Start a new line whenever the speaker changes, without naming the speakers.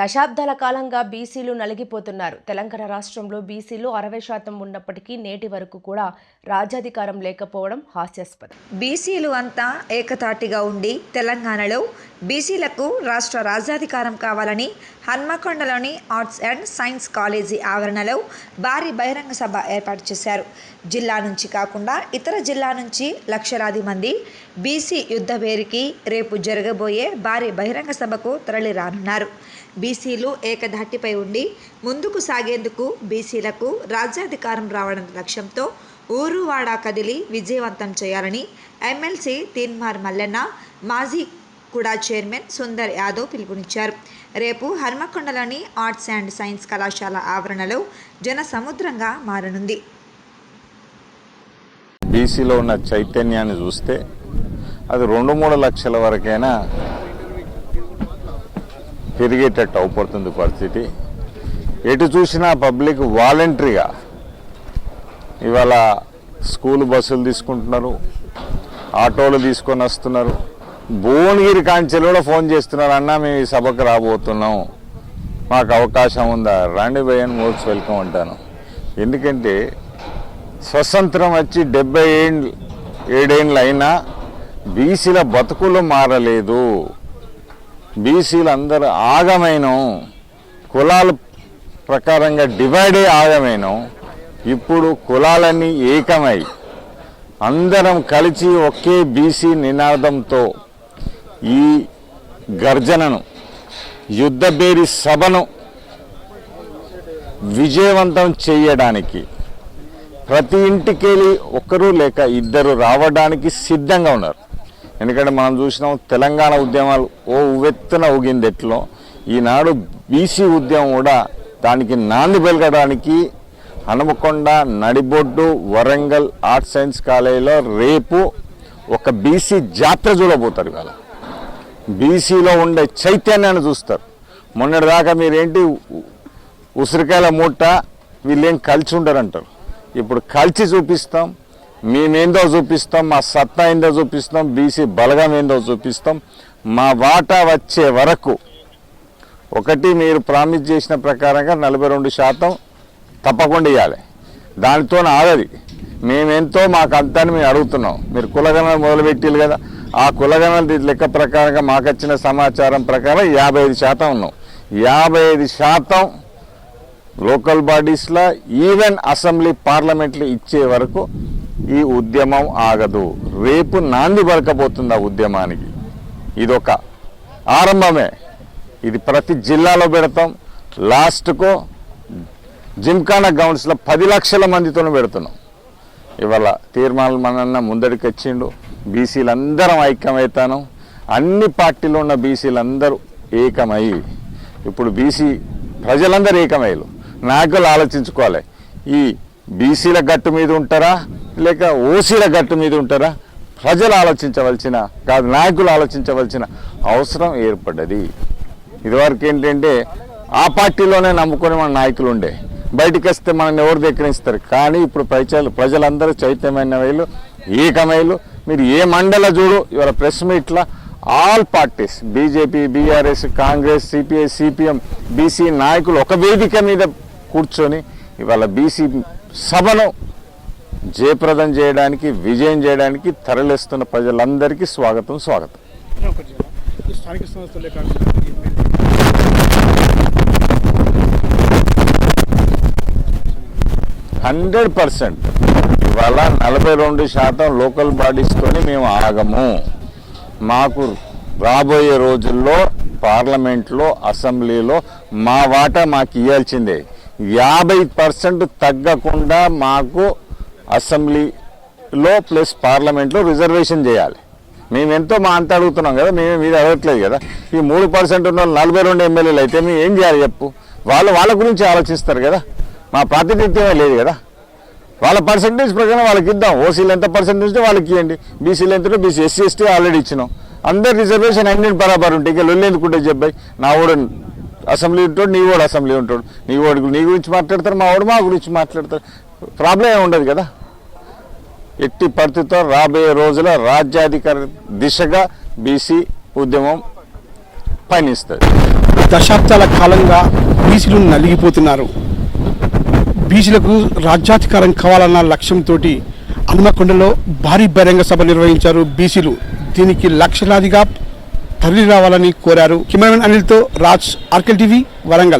దశాబ్దాల కాలంగా బీసీలు నలిగిపోతున్నారు. తెలంగాణ రాష్ట్రంలో బీసీలు అరవై శాతం ఉన్నప్పటికీ నేటి వరకు కూడా రాజ్యాధికారం లేకపోవడం హాస్యాస్పదం.
బీసీలు అంతా ఏకతాటిగా ఉండి తెలంగాణలో బీసీలకు రాష్ట్ర రాజ్యాధికారం కావాలని హన్మకొండలోని ఆర్ట్స్ అండ్ సైన్స్ కాలేజీ ఆవరణలో భారీ బహిరంగ సభ ఏర్పాటు చేశారు. జిల్లా నుంచి కాకుండా ఇతర జిల్లా నుంచి లక్షలాది మంది బీసీ యుద్ధ పేరుకి రేపు జరగబోయే భారీ బహిరంగ సభకు తరలి రానున్నారు బీసీలు ఏకధాటిపై ఉండి ముందుకు సాగేందుకు బీసీలకు రాజ్యాధికారం రావడం లక్ష్యంతో ఊరు వాడా కదిలి విజయవంతం చేయాలని ఎమ్మెల్సీ తీన్మార్ మల్లెన్న మాజీ కూడా చైర్మన్ సుందర్ యాదవ్ పిలుపునిచ్చారు. రేపు హన్మకొండలోని ఆర్ట్స్ అండ్ సైన్స్ కళాశాల ఆవరణలో జన సముద్రంగా మారనుంది.
బీసీలో ఉన్న చైతన్యాన్ని చూస్తే అది రెండు మూడు లక్షల వరకైనా పెరిగేటట్టు అవుపడుతుంది పరిస్థితి. ఎటు చూసినా పబ్లిక్ వాలంటరీగా ఇవాళ స్కూల్ బస్సులు తీసుకుంటున్నారు ఆటోలు తీసుకొని వస్తున్నారు. భువనగిరి కాంచెలు కూడా ఫోన్ చేస్తున్నారు అన్న మేము ఈ సభకు రాబోతున్నాం. మాకు అవకాశం ఉందా? రండి బయన్ మోస్ట్ వెల్కమ్ అంటాను. ఎందుకంటే స్వతంత్రం వచ్చి డెబ్బై ఏండ్లు ఏడేండ్లు అయినా బీసీల బతుకులు మారలేదు. బీసీలు అందరూ ఆగమైనం. కులాల ప్రకారంగా డివైడే ఆగమైనం. ఇప్పుడు కులాలన్నీ ఏకమై అందరం కలిసి ఒకే బీసీ నినాదంతో ఈ గర్జనను యుద్ధబేరి సభను విజయవంతం చేయడానికి ప్రతి ఇంటికెళ్ళి ఒకరు లేక ఇద్దరు రావడానికి సిద్ధంగా ఉన్నారు. ఎందుకంటే మనం చూసినాం తెలంగాణ ఉద్యమాలు ఓ ఉవ్వెత్తున ఊగింది ఎట్లో. ఈనాడు బీసీ ఉద్యమం కూడా దానికి నాంది పెరగడానికి హనుమకొండ నడిబొడ్డు వరంగల్ ఆర్ట్స్ సైన్స్ కాలేజీలో రేపు ఒక బీసీ జాతర చూడబోతారు ఇవాళ. బీసీలో ఉండే చైతన్యాన్ని చూస్తారు. మొన్నటిదాకా మీరేంటి ఉసిరికాయల మూట వీళ్ళేం కలిసి ఉండరంటారు. ఇప్పుడు కలిసి చూపిస్తాం మేమేందో చూపిస్తాం మా సత్తా ఏందో చూపిస్తాం బీసీ బలగం ఏందో చూపిస్తాం మా వాటా వచ్చే వరకు ఒకటి మీరు ప్రామిస్ చేసిన ప్రకారంగా నలభై రెండు శాతం తప్పకుండా ఇవ్వాలి దానితో ఆగది. మేమెంతో మాకు అంతా మేము అడుగుతున్నాం. మీరు కులగన మొదలుపెట్టారు కదా. ఆ కులగణాల లెక్క ప్రకారంగా మాకు వచ్చిన సమాచారం ప్రకారం యాభై ఐదు శాతం ఉన్నాం. యాభై ఐదు శాతం లోకల్ బాడీస్లో ఈవెన్ అసెంబ్లీ పార్లమెంట్లో ఇచ్చే వరకు ఈ ఉద్యమం ఆగదు. రేపు నాంది పలకపోతుంది ఆ ఉద్యమానికి. ఇదొక ఆరంభమే. ఇది ప్రతి జిల్లాలో పెడతాం. లాస్ట్కు జిమ్ఖానా గ్రౌండ్స్లో పది లక్షల మందితో పెడుతున్నాం. ఇవాళ తీర్మానాలు మనన్న ముందడికి వచ్చిండు బీసీలందరం ఐక్యమవుతాను. అన్ని పార్టీలో ఉన్న బీసీలందరూ ఏకమై ఇప్పుడు బీసీ ప్రజలందరూ ఏకమయ్యారు. నాయకులు ఆలోచించుకోవాలి. ఈ బీసీల గట్టు మీద ఉంటారా? లేక ఓసీల గట్టు మీద ఉంటారా? ప్రజలు ఆలోచించవలసిన కాదు నాయకులు ఆలోచించవలసిన అవసరం ఏర్పడ్డది. ఇదివరకు ఏంటంటే ఆ పార్టీలోనే నమ్ముకొని మన నాయకులు ఉండే. బయటికి వస్తే మనల్ని ఎవరు దగ్గరించుతారు కానీ ఇప్పుడు ప్రజలు ప్రజలందరూ చైతన్యమైన వీళ్ళు. ఏకమైలు. మీరు ఏ మండల చూడు ఇవాళ press మీట్ల all parties BJP BRS Congress CPI CPM BC నాయకులు ఒక వేదిక మీద కూర్చొని ఇవాళ బీసీ సభను జయప్రదం చేయడానికి విజయం చేయడానికి తరలిస్తున్న ప్రజలందరికీ స్వాగతం స్వాగతం.
స్థానిక సంస్థలే కాకుండా
హండ్రెడ్ పర్సెంట్. ఇవాళ నలభై రెండు శాతం లోకల్ బాడీస్తోని మేము ఆగము. మాకు రాబోయే రోజుల్లో పార్లమెంట్లో అసెంబ్లీలో మా వాటా మాకు ఇవ్వాల్సిందే యాభై పర్సెంట్ తగ్గకుండా మాకు అసెంబ్లీలో ప్లస్ పార్లమెంట్లో రిజర్వేషన్ చేయాలి. మేము ఎంతో మా అంత అడుగుతున్నాం కదా మేము మీద అడగట్లేదు కదా. ఈ మూడు పర్సెంట్ ఉన్న వాళ్ళు నలభై రెండు ఎమ్మెల్యేలు అయితే మేము ఏం చేయాలి చెప్పు? వాళ్ళు వాళ్ళ గురించి ఆలోచిస్తారు కదా. మా ప్రాతినిధ్యమే లేదు కదా. వాళ్ళ పర్సంటేజ్ ప్రకారం వాళ్ళకి ఇద్దాం. ఓసీలు ఎంత పర్సంటేజ్ వాళ్ళకి ఇవ్వండి బీసీలు ఎంత బీసీ ఎస్సీ ఎస్టీ ఆల్రెడీ ఇచ్చినాం. అందరు రిజర్వేషన్ అన్ని బరాబర్ ఉంటాయి. ఇక లొల్లి ఎందుకుంటే చెప్పాయి నా ఓడు అసెంబ్లీ ఉంటాడు నీ ఓడు అసెంబ్లీ ఉంటాడు. నీ ఓడు నీ గురించి మాట్లాడతారు మా ఓడు మా గురించి మాట్లాడతారు. ప్రాబ్లం ఏమి ఉండదు కదా? ఎట్టి పరిస్థితితో రాబోయే రోజుల రాజ్యాధికార దిశగా బీసీ ఉద్యమం పయనిస్తుంది.
దశాబ్దాల కాలంగా బీసీలు నలిగిపోతున్నారు. బీసీలకు రాజ్యాధికారం కావాలన్న లక్ష్యంతో హనుమకొండలో భారీ బహిరంగ సభ నిర్వహించారు బీసీలు. దీనికి లక్షలాదిగా తరలి రావాలని కోరారు. కెమెరామెన్ అనిల్తో రాజ్ ఆర్కెల్ టీవీ వరంగల్.